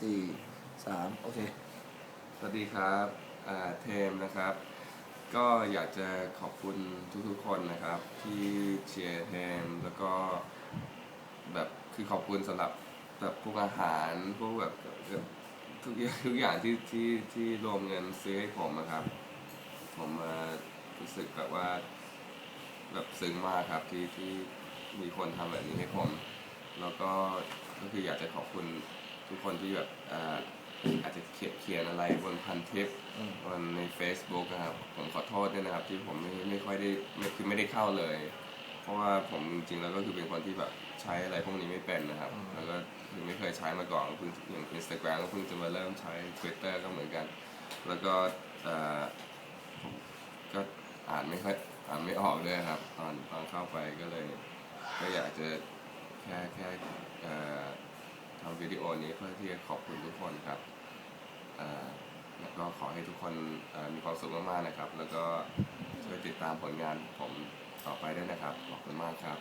สี่สามโอเค สวัสดีครับอ่าเทมนะครับ ก็อยากจะขอบคุณทุกๆคนนะครับ ที่เชียร์เทมแล้วก็แบบคือขอบคุณสำหรับแบบพวกอาหารพวกแบบทุกอย่างทุกอย่างที่ที่ที่รวมเงินซื้อให้ผมนะครับ ผมเอ่อรู้สึกแบบว่า แบบซึ้งมากครับที่ที่มีคนทำแบบนี้ให้ผม แล้วก็ก็คืออยากจะขอบคุณ ทุกคนที่แบบอ่าอาจจะเขียนเขียนอะไรบนพันทิปอืมบนใน Facebook นะครับ ผมขอโทษด้วยนะครับ ที่ผมไม่ไม่ค่อยได้ไม่คือไม่ได้เข้าเลย เพราะว่าผมจริงๆแล้วก็คือเป็นคนที่แบบใช้อะไรพวกนี้ไม่เป็นนะครับ แล้วก็คือไม่เคยใช้มาก่อนเพิ่งอย่าง Instagram ก็เพิ่งจะมาเริ่มใช้ Twitter ก็เหมือนกัน แล้วก็เอ่อผมก็อ่านไม่ค่อยอ่านไม่ออกด้วยครับ ตอนตอนเข้าไปก็เลย ก็อยากจะแค่แค่เอ่อทำ วิดีโอนี้เพื่อที่จะขอบคุณทุกคนครับเอ่อแล้วก็ขอให้ทุกคนมีความสุขมากๆนะครับ แล้วก็ช่วยติดตามผลงานผมต่อไปด้วยนะครับ ขอบคุณมากครับ